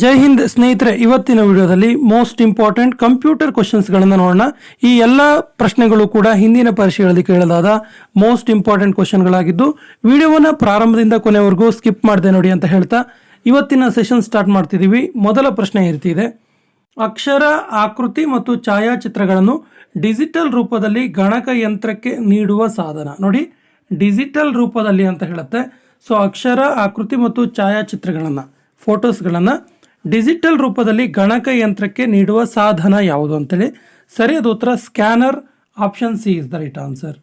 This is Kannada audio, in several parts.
ಜೈ ಹಿಂದ್ ಸ್ನೇಹಿತರೆ, ಇವತ್ತಿನ ವಿಡಿಯೋದಲ್ಲಿ ಮೋಸ್ಟ್ ಇಂಪಾರ್ಟೆಂಟ್ ಕಂಪ್ಯೂಟರ್ ಕ್ವಶನ್ಸ್ಗಳನ್ನು ನೋಡೋಣ. ಈ ಎಲ್ಲ ಪ್ರಶ್ನೆಗಳು ಕೂಡ ಹಿಂದಿನ ಪರೀಕ್ಷೆಗಳಲ್ಲಿ ಕೇಳಲಾದ ಮೋಸ್ಟ್ ಇಂಪಾರ್ಟೆಂಟ್ ಕ್ವಶನ್ಗಳಾಗಿದ್ದು ವಿಡಿಯೋವನ್ನು ಪ್ರಾರಂಭದಿಂದ ಕೊನೆವರೆಗೂ ಸ್ಕಿಪ್ ಮಾಡಿದೆ ನೋಡಿ ಅಂತ ಹೇಳ್ತಾ, ಇವತ್ತಿನ ಸೆಷನ್ ಸ್ಟಾರ್ಟ್ ಮಾಡ್ತಿದ್ದೀವಿ. ಮೊದಲ ಪ್ರಶ್ನೆ ಇರ್ತಿದೆ ಅಕ್ಷರ, ಆಕೃತಿ ಮತ್ತು ಛಾಯಾಚಿತ್ರಗಳನ್ನು ಡಿಜಿಟಲ್ ರೂಪದಲ್ಲಿ ಗಣಕಯಂತ್ರಕ್ಕೆ ನೀಡುವ ಸಾಧನ. ನೋಡಿ ಡಿಜಿಟಲ್ ರೂಪದಲ್ಲಿ ಅಂತ ಹೇಳುತ್ತೆ. ಸೊ ಅಕ್ಷರ, ಆಕೃತಿ ಮತ್ತು ಛಾಯಾಚಿತ್ರಗಳನ್ನು ಫೋಟೋಸ್ಗಳನ್ನು ಡಿಜಿಟಲ್ ರೂಪದಲ್ಲಿ ಗಣಕಯಂತ್ರಕ್ಕೆ ನೀಡುವ ಸಾಧನ ಯಾವುದು ಅಂತೇಳಿ? ಸರಿಯಾದ ಉತ್ತರ scanner option C is the right answer.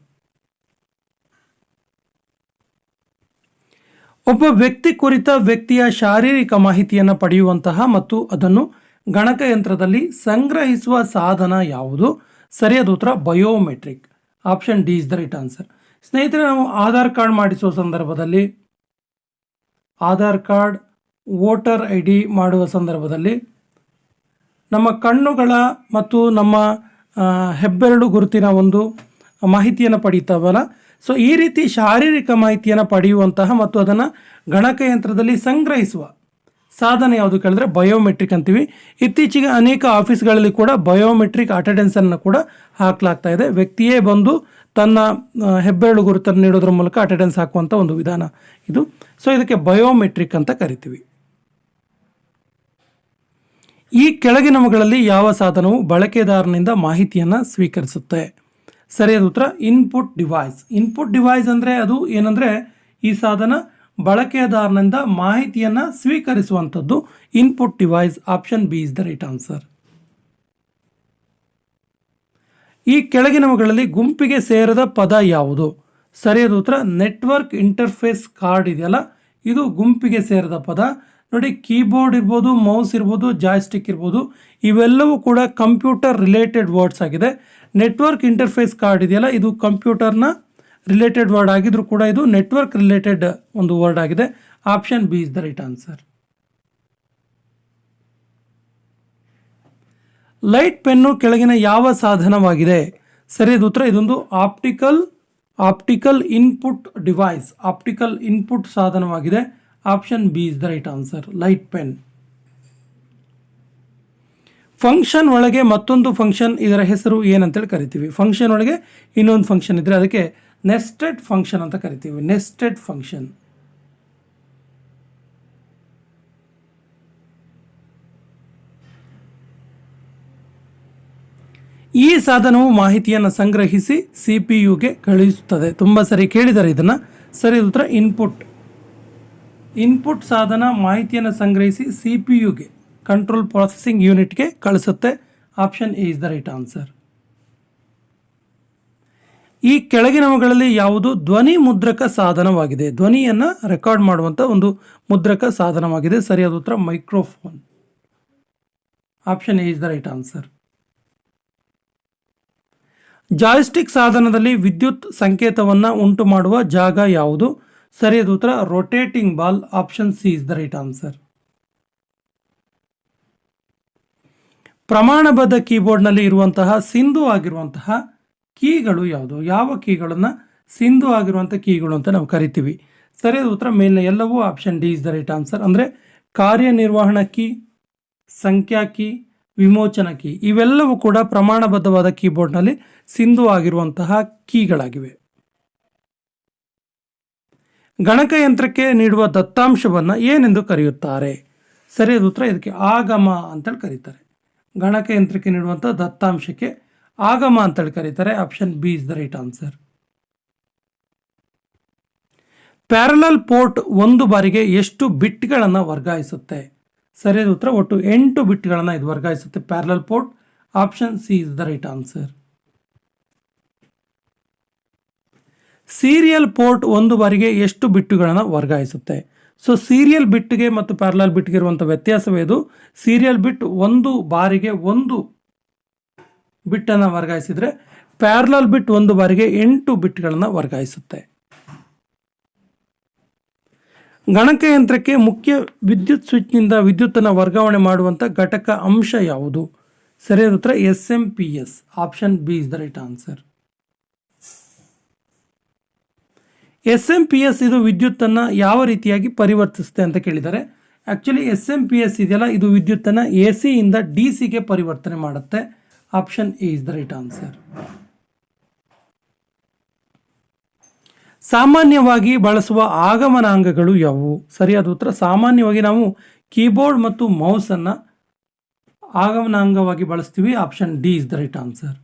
ಒಬ್ಬ ವ್ಯಕ್ತಿ ಕುರಿತ ವ್ಯಕ್ತಿಯ ಶಾರೀರಿಕ ಮಾಹಿತಿಯನ್ನು ಪಡೆಯುವಂತಹ ಮತ್ತು ಅದನ್ನು ಗಣಕಯಂತ್ರದಲ್ಲಿ ಸಂಗ್ರಹಿಸುವ ಸಾಧನ ಯಾವುದು? ಸರಿಯಾದ ಉತ್ತರ biometric. Option D is the right answer. ಸ್ನೇಹಿತರೆ, ನಾವು ಆಧಾರ್ ಕಾರ್ಡ್ ಮಾಡಿಸುವ ಸಂದರ್ಭದಲ್ಲಿ Aadhaar card voter I D ಮಾಡುವ ಸಂದರ್ಭದಲ್ಲಿ ನಮ್ಮ ಕಣ್ಣುಗಳ ಮತ್ತು ನಮ್ಮ ಹೆಬ್ಬೆರಡು ಗುರುತಿನ ಒಂದು ಮಾಹಿತಿಯನ್ನು ಪಡೀತಾವಲ್ಲ. ಸೊ ಈ ರೀತಿ ಶಾರೀರಿಕ ಮಾಹಿತಿಯನ್ನು ಪಡೆಯುವಂತಹ ಮತ್ತು ಅದನ್ನು ಗಣಕಯಂತ್ರದಲ್ಲಿ ಸಂಗ್ರಹಿಸುವ ಸಾಧನ ಯಾವುದು ಕೇಳಿದ್ರೆ ಬಯೋಮೆಟ್ರಿಕ್ ಅಂತೀವಿ. ಇತ್ತೀಚೆಗೆ ಅನೇಕ ಆಫೀಸ್ಗಳಲ್ಲಿ ಕೂಡ ಬಯೋಮೆಟ್ರಿಕ್ ಅಟೆಂಡೆನ್ಸನ್ನು ಕೂಡ ಹಾಕಲಾಗ್ತಾ ಇದೆ. ವ್ಯಕ್ತಿಯೇ ಬಂದು ತನ್ನ ಹೆಬ್ಬೆರಳು ಗುರುತನ್ನು ನೀಡೋದ್ರ ಮೂಲಕ ಅಟೆಂಡೆನ್ಸ್ ಹಾಕುವಂಥ ಒಂದು ವಿಧಾನ ಇದು. ಸೊ ಇದಕ್ಕೆ ಬಯೋಮೆಟ್ರಿಕ್ ಅಂತ ಕರಿತೀವಿ. ಈ ಕೆಳಗಿನವುಗಳಲ್ಲಿ ಯಾವ ಸಾಧನವು ಬಳಕೆದಾರನಿಂದ ಮಾಹಿತಿಯನ್ನು ಸ್ವೀಕರಿಸುತ್ತೆ? ಸರಿಯಾದ ಉತ್ತರ ಇನ್ಪುಟ್ ಡಿವೈಸ್ ಇನ್ಪುಟ್ ಡಿವೈಸ್ ಅಂದರೆ ಅದು ಏನಂದರೆ ಈ ಸಾಧನ ಬಳಕೆದಾರನಿಂದ ಮಾಹಿತಿಯನ್ನು ಸ್ವೀಕರಿಸುವಂಥದ್ದು input device option B is the right answer ಈ ಕೆಳಗಿನವುಗಳಲ್ಲಿ ಗುಂಪಿಗೆ ಸೇರದ ಪದ ಯಾವುದು? ಸರಿಯಾದ ಉತ್ತರ ನೆಟ್ವರ್ಕ್ ಇಂಟರ್ಫೇಸ್ ಕಾರ್ಡ್ ಇದೆಯಲ್ಲ? ಇದು ಗುಂಪಿಗೆ ಸೇರದ ಪದ. ನೋಡಿ ಕೀಬೋರ್ಡ್ ಇರ್ಬೋದು ಮೌಸ್ ಇರ್ಬೋದು ಜಾಯ್ಸ್ಟಿಕ್ ಇರ್ಬೋದು, ಇವೆಲ್ಲವೂ ಕೂಡ ಕಂಪ್ಯೂಟರ್ ರಿಲೇಟೆಡ್ ವರ್ಡ್ಸ್ ಆಗಿದೆ. ನೆಟ್ವರ್ಕ್ ಇಂಟರ್ಫೇಸ್ ಕಾರ್ಡ್ ಇದೆಯಲ್ಲ, ಇದು ಕಂಪ್ಯೂಟರ್ನ ರಿಲೇಟೆಡ್ ವರ್ಡ್ ಆಗಿದ್ರೂ ಕೂಡ ಇದು ನೆಟ್ವರ್ಕ್ ರಿಲೇಟೆಡ್ ಒಂದು ವರ್ಡ್ ಆಗಿದೆ. Option B is the right answer light pen ಕೆಳಗಿನ ಯಾವ ಸಾಧನವಾಗಿದೆ? ಸರಿಯಾದ ಉತ್ತರ, ಇದೊಂದು optical optical input device optical input ಸಾಧನವಾಗಿದೆ. Option B is the right answer light pen function ಒಳಗೆ ಮತ್ತೊಂದು ಫಂಕ್ಷನ್ ಇದರ ಹೆಸರು ಏನಂತೇಳಿ ಕರಿತೀವಿ. ಫಂಕ್ಷನ್ ಒಳಗೆ ಇನ್ನೊಂದು ಫಂಕ್ಷನ್ ಇದ್ದರೆ ಅದಕ್ಕೆ ನೆಸ್ಟೆಡ್ ಫಂಕ್ಷನ್ ಅಂತ ಕರಿತೀವಿ. ನೆಸ್ಟೆಡ್ ಫಂಕ್ಷನ್ ಈ ಸಾಧನವು ಮಾಹಿತಿಯನ್ನು ಸಂಗ್ರಹಿಸಿ ಸಿ ಪಿ ಯುಗೆ ಕಳುಹಿಸುತ್ತದೆ. ತುಂಬ ಸರಿ ಕೇಳಿದ್ದಾರೆ ಇದನ್ನು. ಸರಿ ಉತ್ತರ ಇನ್ಪುಟ್ ಇನ್ಪುಟ್ ಸಾಧನ ಮಾಹಿತಿಯನ್ನು ಸಂಗ್ರಹಿಸಿ ಸಿ ಪಿ ಯುಗೆ ಕಂಟ್ರೋಲ್ ಪ್ರೊಸೆಸಿಂಗ್ ಯೂನಿಟ್ಗೆ ಕಳಿಸುತ್ತೆ. Option A is the right answer ಈ ಕೆಳಗಿನವುಗಳಲ್ಲಿ ಯಾವುದು ಧ್ವನಿ ಮುದ್ರಕ ಸಾಧನವಾಗಿದೆ? ಧ್ವನಿಯನ್ನು ರೆಕಾರ್ಡ್ ಮಾಡುವಂಥ ಒಂದು ಮುದ್ರಕ ಸಾಧನವಾಗಿದೆ. ಸರಿಯಾದ ಉತ್ತರ microphone option A is the right answer joystick ಸಾಧನದಲ್ಲಿ ವಿದ್ಯುತ್ ಸಂಕೇತವನ್ನು ಉಂಟು ಮಾಡುವ ಜಾಗ ಯಾವುದು? ಸರಿಯಾದ ಉತ್ತರ. Rotating ball option C is the right answer ಪ್ರಮಾಣಬದ್ಧ ಕೀಬೋರ್ಡ್ನಲ್ಲಿ ಇರುವಂತಹ ಸಿಂಧು ಆಗಿರುವಂತಹ ಕೀಗಳು ಯಾವುದು? ಯಾವ ಕೀಗಳನ್ನು ಸಿಂಧು ಆಗಿರುವಂಥ ಕೀಗಳು ಅಂತ ನಾವು ಕರಿತೀವಿ. ಸರಿಯಾದ ಉತ್ತರ. ಮೇಲಿನ ಎಲ್ಲವೂ option D is the right answer ಅಂದರೆ ಕಾರ್ಯನಿರ್ವಹಣ ಕೀ, ಸಂಖ್ಯಾ ಕೀ, ವಿಮೋಚನ ಕೀ, ಇವೆಲ್ಲವೂ ಕೂಡ ಪ್ರಮಾಣಬದ್ಧವಾದ ಕೀಬೋರ್ಡ್ನಲ್ಲಿ ಸಿಂಧು ಆಗಿರುವಂತಹ ಕೀಗಳಾಗಿವೆ. ಗಣಕಯಂತ್ರಕ್ಕೆ ನೀಡುವ ದತ್ತಾಂಶವನ್ನು ಏನೆಂದು ಕರೆಯುತ್ತಾರೆ? ಸರಿಯಾದ ಉತ್ತರ ಇದಕ್ಕೆ ಆಗಮ ಅಂತೇಳಿ ಕರೀತಾರೆ. ಗಣಕಯಂತ್ರಕ್ಕೆ ನೀಡುವಂಥ ದತ್ತಾಂಶಕ್ಕೆ ಆಗಮ ಅಂತೇಳಿ ಕರೀತಾರೆ. Option B is the right answer parallel port ಒಂದು ಬಾರಿಗೆ ಎಷ್ಟು ಬಿಟ್ಗಳನ್ನು ವರ್ಗಾಯಿಸುತ್ತೆ? ಸರಿಯಾದ ಉತ್ತರ ಒಟ್ಟು ಎಂಟು ಬಿಟ್ಗಳನ್ನು ಇದು ವರ್ಗಾಯಿಸುತ್ತೆ. Parallel port option C is the right answer serial port ಒಂದು ಬಾರಿಗೆ ಎಷ್ಟು ಬಿಟ್ಟುಗಳನ್ನು ವರ್ಗಾಯಿಸುತ್ತೆ? ಸೊ ಸೀರಿಯಲ್ ಬಿಟ್ಗೆ ಮತ್ತು ಪ್ಯಾರಲಲ್ ಬಿಟ್ಗೆ ಇರುವಂಥ ವ್ಯತ್ಯಾಸವೇ ಇದು. ಸೀರಿಯಲ್ ಬಿಟ್ ಒಂದು ಬಾರಿಗೆ ಒಂದು ಬಿಟ್ಟನ್ನು ವರ್ಗಾಯಿಸಿದರೆ ಪ್ಯಾರಲಲ್ ಬಿಟ್ ಒಂದು ಬಾರಿಗೆ ಎಂಟು ಬಿಟ್ಗಳನ್ನು ವರ್ಗಾಯಿಸುತ್ತೆ. ಗಣಕಯಂತ್ರಕ್ಕೆ ಮುಖ್ಯ ವಿದ್ಯುತ್ ಸ್ವಿಚ್ನಿಂದ ವಿದ್ಯುತ್ತನ್ನು ವರ್ಗಾವಣೆ ಮಾಡುವಂಥ ಘಟಕ ಅಂಶ ಯಾವುದು? ಸರಿಯಾದ ಉತ್ತರ S M P S option B is the right answer S M P S ಇದು ವಿದ್ಯುತ್ತನ್ನು ಯಾವ ರೀತಿಯಾಗಿ ಪರಿವರ್ತಿಸುತ್ತೆ ಅಂತ ಕೇಳಿದ್ದಾರೆ. Actually S M P S ಇದೆಯಲ್ಲ, ಇದು ವಿದ್ಯುತ್ತನ್ನು ಎ ಸಿಯಿಂದ ಡಿ ಸಿಗೆ ಪರಿವರ್ತನೆ ಮಾಡುತ್ತೆ. Option A is the right answer ಸಾಮಾನ್ಯವಾಗಿ ಬಳಸುವ ಆಗಮನಾಂಗಗಳು ಯಾವುವು? ಸರಿಯಾದ ಉತ್ತರ, ಸಾಮಾನ್ಯವಾಗಿ ನಾವು ಕೀಬೋರ್ಡ್ ಮತ್ತು ಮೌಸನ್ನು ಆಗಮನಾಂಗವಾಗಿ ಬಳಸ್ತೀವಿ. Option D is the right answer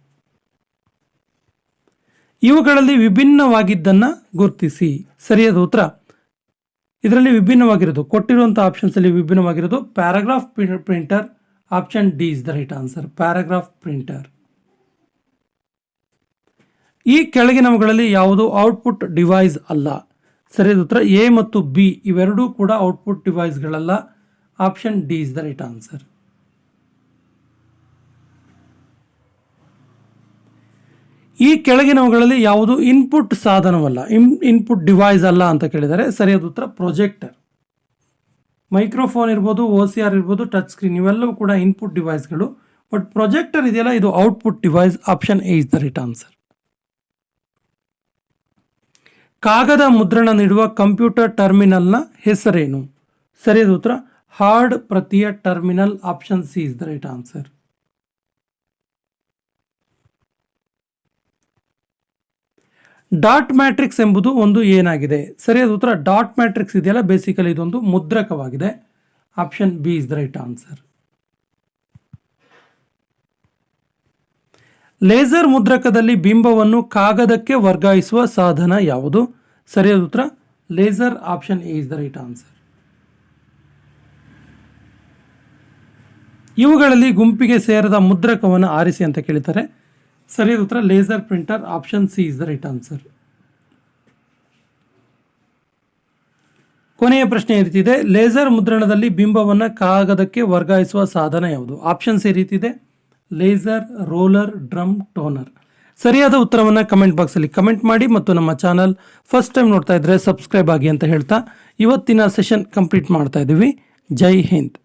ಇವುಗಳಲ್ಲಿ ವಿಭಿನ್ನವಾಗಿದ್ದನ್ನು ಗುರುತಿಸಿ. ಸರಿಯಾದ ಉತ್ತರ. ಇದರಲ್ಲಿ ವಿಭಿನ್ನವಾಗಿರೋದು. ಕೊಟ್ಟಿರುವಂಥ ಆಪ್ಷನ್ಸಲ್ಲಿ ವಿಭಿನ್ನವಾಗಿರೋದು. Paragraph printer option D is the right answer paragraph printer ಈ ಕೆಳಗಿನವುಗಳಲ್ಲಿ ಯಾವುದು ಔಟ್ಪುಟ್ ಡಿವೈಸ್ ಅಲ್ಲ. ಸರಿಯಾದ ಉತ್ತರ. ಎ ಮತ್ತು ಬಿ ಇವೆರಡೂ ಕೂಡ output ಡಿವೈಸ್ಗಳಲ್ಲ option D is the right answer ಈ ಕೆಳಗಿನವುಗಳಲ್ಲಿ ಯಾವುದು ಇನ್ಪುಟ್ ಸಾಧನವಲ್ಲ ಇನ್ ಇನ್ಪುಟ್ ಡಿವೈಸ್ ಅಲ್ಲ ಅಂತ ಕೇಳಿದರೆ ಸರಿಯಾದ ಉತ್ತರ ಪ್ರೊಜೆಕ್ಟರ್ ಮೈಕ್ರೋಫೋನ್ ಇರ್ಬೋದು ಓ ಸಿ ಆರ್ ಇರ್ಬೋದು ಟಚ್ ಸ್ಕ್ರೀನ್ ಇವೆಲ್ಲವೂ ಕೂಡ ಇನ್ಪುಟ್ ಡಿವೈಸ್ಗಳು ಬಟ್ ಪ್ರೊಜೆಕ್ಟರ್ ಇದೆಯಲ್ಲ, ಇದು output device option A is the right answer ಕಾಗದ ಮುದ್ರಣ ನೀಡುವ ಕಂಪ್ಯೂಟರ್ ಟರ್ಮಿನಲ್ನ ಹೆಸರೇನು? ಸರಿಯಾದ ಉತ್ತರ hard ಪ್ರತಿಯ terminal option C is the right answer dot matrix ಎಂಬುದು ಒಂದು ಏನಾಗಿದೆ? ಸರಿಯಾದ ಉತ್ತರ ಡಾಟ್ ಮ್ಯಾಟ್ರಿಕ್ಸ್ ಇದೆಯಲ್ಲ ಬೇಸಿಕಲಿ ಇದೊಂದು ಮುದ್ರಕವಾಗಿದೆ. Option B is the right answer laser ಮುದ್ರಕದಲ್ಲಿ ಬಿಂಬವನ್ನು ಕಾಗದಕ್ಕೆ ವರ್ಗಾಯಿಸುವ ಸಾಧನ ಯಾವುದು? ಸರಿಯಾದ ಉತ್ತರ laser option A is the right answer ಇವುಗಳಲ್ಲಿ ಗುಂಪಿಗೆ ಸೇರದ ಮುದ್ರಕವನ್ನು ಆರಿಸಿ ಅಂತ ಕೇಳಿದ್ದಾರೆ. ಸರಿಯಾದ ಉತ್ತರ laser printer option C is the right answer ಕೊನೆಯ ಪ್ರಶ್ನೆ ಈ ರೀತಿ ಇದೆ. ಲೇಸರ್ ಮುದ್ರಣದಲ್ಲಿ ಬಿಂಬವನ್ನು ಕಾಗದಕ್ಕೆ ವರ್ಗಾಯಿಸುವ ಸಾಧನ ಯಾವುದು? ಆಪ್ಷನ್ಸ್ ಈ ರೀತಿ ಇದೆ. ಲೇಸರ್ ರೋಲರ್ ಡ್ರಮ್ ಟೋನರ್ ಸರಿಯಾದ ಉತ್ತರವನ್ನು ಕಮೆಂಟ್ ಬಾಕ್ಸಲ್ಲಿ ಕಮೆಂಟ್ ಮಾಡಿ ಮತ್ತು ನಮ್ಮ ಚಾನಲ್ ಫಸ್ಟ್ ಟೈಮ್ ನೋಡ್ತಾ ಇದ್ದರೆ ಸಬ್ಸ್ಕ್ರೈಬ್ ಆಗಿ ಅಂತ ಹೇಳ್ತಾ ಇವತ್ತಿನ ಸೆಷನ್ ಕಂಪ್ಲೀಟ್ ಮಾಡ್ತಾ ಇದ್ದೀವಿ ಜೈ ಹಿಂದ್.